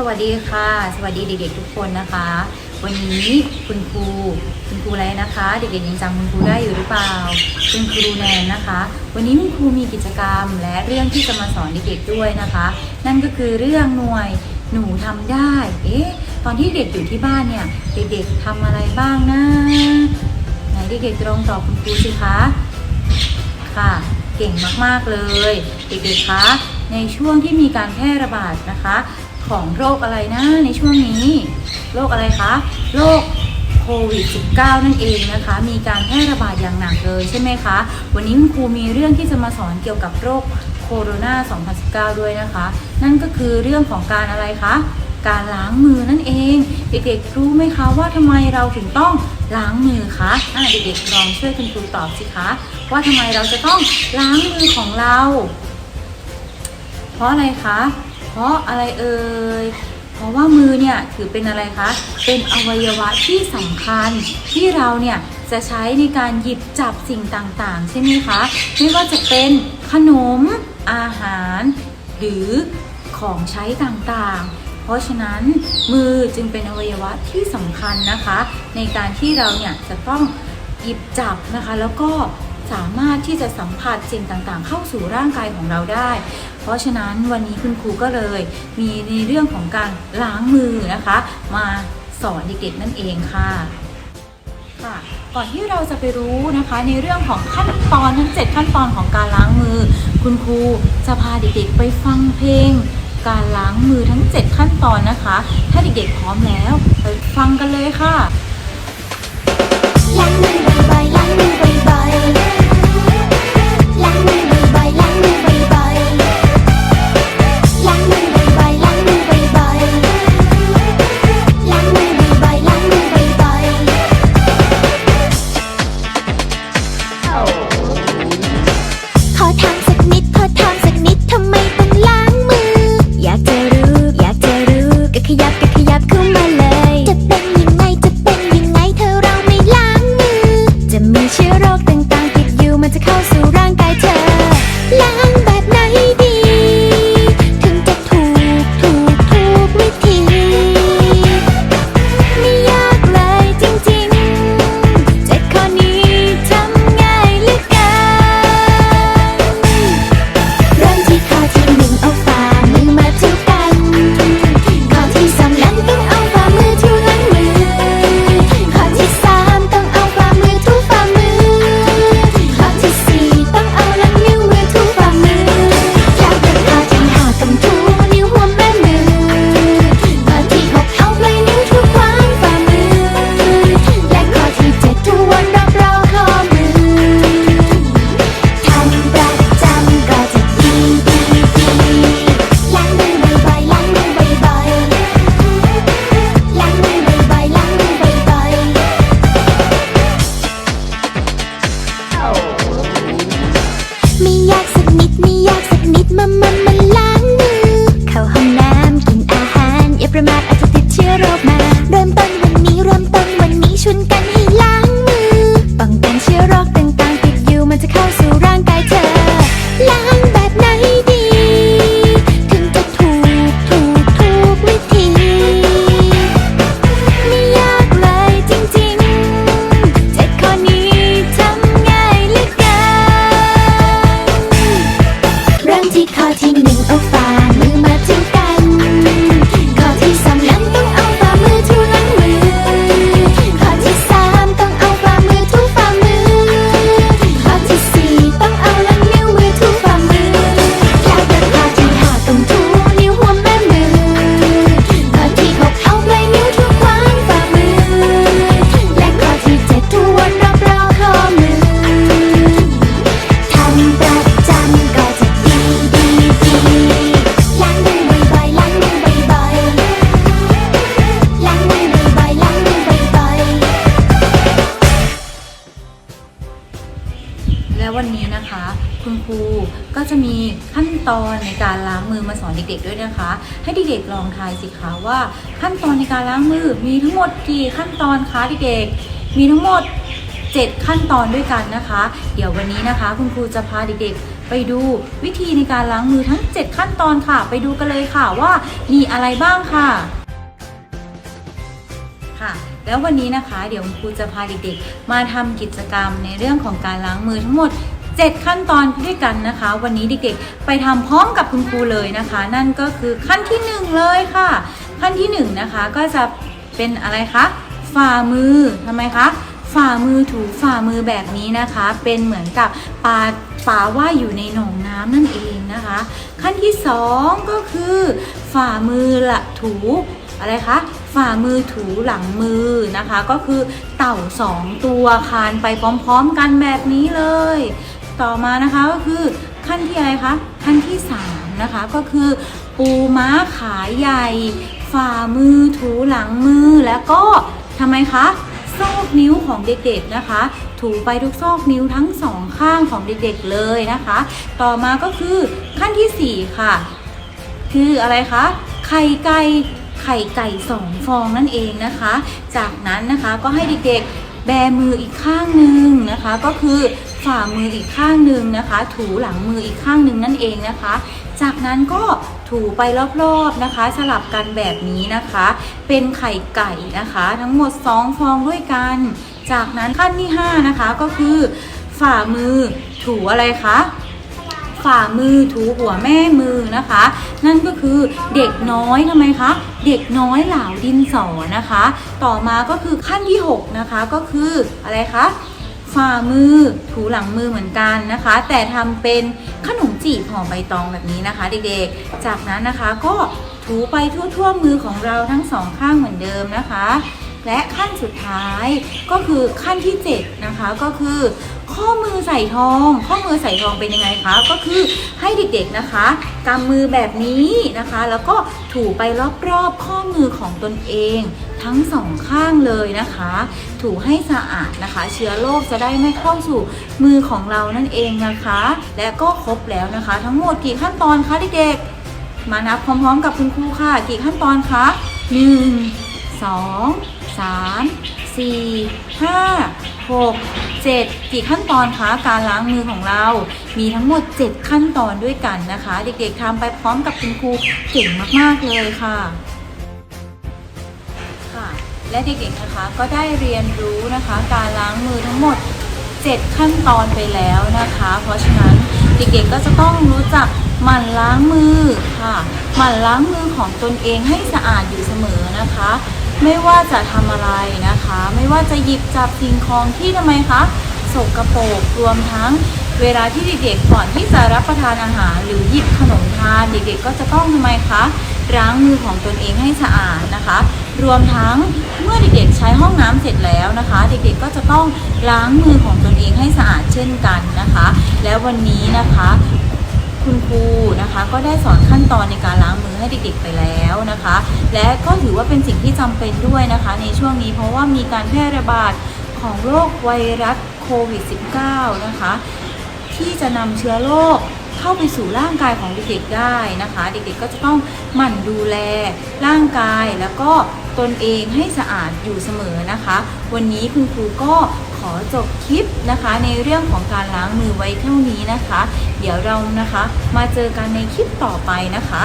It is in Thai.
สวัสดีค่ะ สวัสดีเด็กๆทุกคนนะคะ วันนี้คุณครูคุณครูอะไรนะคะ เด็กๆยังจำคุณครูได้อยู่หรือเปล่าคุณครูแนนนะคะ วันนี้คุณครูมีกิจกรรมและเรื่องที่จะมาสอนเด็กๆด้วยนะคะ นั่นก็คือเรื่องหน่วยหนูทำได้ เอ๊ะตอนที่เด็กอยู่ที่บ้านเนี่ยเด็กๆทำอะไรบ้างนะไหนเด็กๆตรงตอบคุณครูสิคะค่ะ เก่งมากๆเลย เด็กๆคะในช่วงที่มีการแพร่ระบาดนะคะ ของโรคอะไรนะในช่วงนี้ โรคอะไรคะโรคโควิด -19 นั่นเองนะคะ มีการแพร่ระบาดอย่างหนักเลยใช่ไหมคะ วันนี้คุณครูมีเรื่องที่จะมาสอนเกี่ยวกับโรคโคโรนา 2019 ด้วยนะคะ นั่นก็คือเรื่องของการอะไรคะ การล้างมือนั่นเอง เด็กๆรู้ไหมคะว่าทำไมเราถึงต้องล้างมือคะอะเด็กๆลองช่วยคุณครูตอบสิคะ ว่าทำไมเราจะต้องล้างมือของเรา เพราะอะไรคะ เพราะอะไรเอ่ยเพราะว่ามือเนี่ยถือเป็นอะไรคะ เป็นอวัยวะที่สำคัญที่เราเนี่ยจะใช้ในการหยิบจับสิ่งต่างๆ ใช่ไหมคะ ไม่ว่าจะเป็นขนม อาหาร หรือของใช้ต่างๆ เพราะฉะนั้นมือจึงเป็นอวัยวะที่สำคัญนะคะ ในการที่เราเนี่ยจะต้องหยิบจับนะคะ แล้วก็ สามารถที่จะสัมผัสสิ่งต่างๆ เข้าสู่ร่างกายของเราได้ เพราะฉะนั้นวันนี้คุณครูก็เลย มีในเรื่องของการล้างมือนะคะ มาสอนเด็กๆนั่นเองค่ะค่ะก่อนที่เราจะไปรู้นะคะ ในเรื่องของขั้นตอนทั้ง 7 ขั้นตอนของการล้างมือ คุณครูจะพาเด็กๆไปฟังเพลง การล้างมือทั้ง 7 ขั้นตอนนะคะ ถ้าเด็กๆพร้อมแล้ว ไปฟังกันเลยค่ะ ตอนในการล้างมือมาสอนเด็กๆด้วยนะคะ ให้เด็กๆลองทายสิคะว่าขั้นตอนในการล้างมือมีทั้งหมดกี่ขั้นตอนคะเด็กๆมีทั้งหมด 7 ขั้นตอนด้วยกันนะคะ เดี๋ยววันนี้นะคะ คุณครูจะพาเด็กๆ ไปดูวิธีในการล้างมือทั้ง 7 ขั้นตอนค่ะ ไปดูกันเลยค่ะว่ามีอะไรบ้างค่ะค่ะแล้ววันนี้นะคะ เดี๋ยวคุณครูจะพาเด็กๆ มาทำกิจกรรมในเรื่องของการล้างมือทั้งหมด 7 ขั้นตอนด้วยกันนะคะ วันนี้เด็กๆไปทำพร้อมกับคุณครูเลยนะคะ นั่นก็คือขั้นที่ 1 เลยค่ะ ขั้นที่1นนะคะก็จะเป็นอะไรคะฝ่ามือทำไมคะฝ่ามือถูฝ่ามือแบบนี้นะคะ เป็นเหมือนกับปลาปลาว่ายอยู่ในหนองน้ำนั่นเองนะคะ ขั้นที่ 2 ก็คือ ฝ่ามือละถูอะไรคะฝ่ามือถูหลังมือนะคะ ก็คือเต่าสองตัวคานไปพร้อมๆกันแบบนี้เลย ต่อมานะคะก็คือขั้นที่อะไรคะขั้นที่3นะคะก็คือปูม้าขาใหญ่ ฝ่ามือถูหลังมือแล้วก็ทำไมคะซอกนิ้วของเด็กๆนะคะ ถูไปทุกซอกนิ้วทั้งสองข้างของเด็กๆเลยนะคะ ต่อมาก็คือขั้นทีสี่4 ค่ะ คืออะไรคะไข่ไก่ไข่ไก่สองฟองนั่นเองนะคะ จากนั้นนะคะก็ให้เด็กๆแบมืออีกข้างหนึ่งนะคะ ก็คือ ฝ่ามืออีกข้างหนึ่งนะคะ ถูหลังมืออีกข้างหนึ่งนั่นเองนะคะ จากนั้นก็ถูไปรอบๆนะคะ สลับกันแบบนี้นะคะ เป็นไข่ไก่นะคะ ทั้งหมด 2 ฟองด้วยกัน จากนั้นขั้นที่ 5 นะคะก็คือฝ่ามือถูอะไรคะฝ่ามือถูหัวแม่มือนะคะ นั่นก็คือเด็กน้อยทำไมคะเด็กน้อยเหล่าดินสอนะคะ ต่อมาก็คือขั้นที่ 6 นะคะก็คืออะไรคะ ฝ่ามือถูหลังมือเหมือนกันนะคะ แต่ทำเป็นขนมจีบห่อใบตองแบบนี้นะคะ เด็กๆ จากนั้นนะคะก็ถูไปทั่วๆมือของเราทั้งสองข้างเหมือนเดิมนะคะ และขั้นสุดท้ายก็คือขั้นที่ 7 นะคะก็คือ ข้อมือใส่ทอง ข้อมือใส่ทองเป็นยังไงคะ ก็คือให้เด็กๆนะคะกำมือแบบนี้นะคะ แล้วก็ถูไปรอบๆข้อมือของตนเอง ทั้งสองข้างเลยนะคะ ถูให้สะอาดนะคะ เชื้อโรคจะได้ไม่เข้าสู่มือของเรานั่นเองนะคะ และก็ครบแล้วนะคะ ทั้งหมดกี่ขั้นตอนคะเด็กๆ มานับพร้อมๆ กับคุณครูค่ะ กี่ขั้นตอนคะหนึ่งสอ งสามสี่ห้าหกเจ็ดกี่ขั้นตอนคะการล้างมือของเรา มีทั้งหมด 7 ขั้นตอนด้วยกันนะคะ เด็กๆทำไปพร้อมกับคุณครูเก่งมากๆเลยค่ะค่ะและเด็กๆนะคะก็ได้เรียนรู้นะคะ การล้างมือทั้งหมด 7 ขั้นตอนไปแล้วนะคะ เพราะฉะนั้นเด็กๆก็จะต้องรู้จักหมั่นล้างมือค่ะหมั่นล้างมือของตนเองให้สะอาดอยู่เสมอนะคะ ไม่ว่าจะทำอะไรนะคะ ไม่ว่าจะหยิบจับสิ่งของที่ทำไมคะสกปรกรวมทั้งเวลาที่เด็กๆก่อนที่จะรับประทานอาหาร หรือหยิบขนมทานเด็กๆก็จะต้องทำไมคะล้างมือของตนเองให้สะอาดนะคะ รวมทั้งเมื่อเด็กๆใช้ห้องน้ำเสร็จแล้วนะคะ เด็กๆก็จะต้องล้างมือของตนเองให้สะอาดเช่นกันนะคะ แล้ววันนี้นะคะ คุณครูนะคะ ก็ได้สอนขั้นตอนในการล้างมือให้เด็กๆไปแล้วนะคะ และก็ถือว่าเป็นสิ่งที่จำเป็นด้วยนะคะ ในช่วงนี้เพราะว่ามีการแพร่ระบาดของโรคไวรัสโควิด -19 นะคะ ที่จะนำเชื้อโรคเข้าไปสู่ร่างกายของเด็กๆได้นะคะ เด็กๆก็จะต้องหมั่นดูแลร่างกายแล้วก็ตนเองให้สะอาดอยู่เสมอนะคะ วันนี้คุณครูก็ข อจบคลิปนะคะในเรื่องของการล้างมือไว้เท่านี้นะคะ เดี๋ยวเรานะคะมาเจอกันในคลิปต่อไปนะคะ